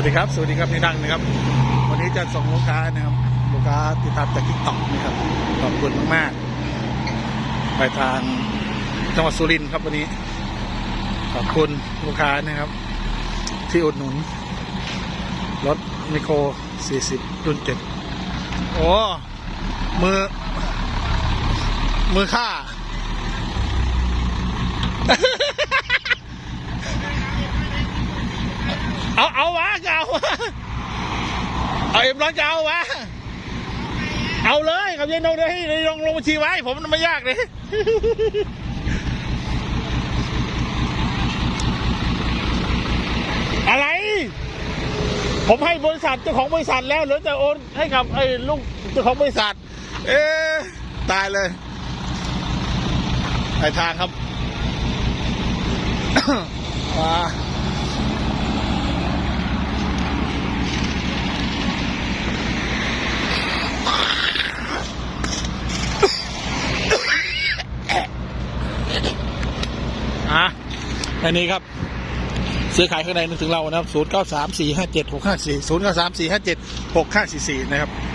วัสดีครับ สวัสดีครับนี่ดังนะครับ วันนี้จะส่งลูกค้านะครับ ลูกค้าติดตามจากทิกตอกนะครับ ขอบคุณมากๆ ไปทางจังหวัดสุรินทร์ครับวันนี้ ขอบคุณลูกค้านะครับ ที่อุดหนุน รถมิโคร 40รุ่น7โอ้ มือ มือค่า เอาเอาวะเอาวะเอาเอ็มร้อนจะเอาวะเอาเลยกับยายนงเลยให้ยายนงลงบัญชีไว้ ผมมันไม่ยากเลยอะไร ผมให้บริษัทเจ้าของบริษัทแล้วเหลือแต่โอนให้กับไอ้ลูกเจ้าของบริษัท เอ๊ตายเลยไปทางครับมา อะอันนี้ครับ ซื้อขายข้างในนึกถึงเรานะครับศูนย์เก้าสามสี่ห้าเจ็ดหกห้าสี่ศูนย์เก้าสามสี่ห้าเจ็ดหกห้าสี่สี่นะครับ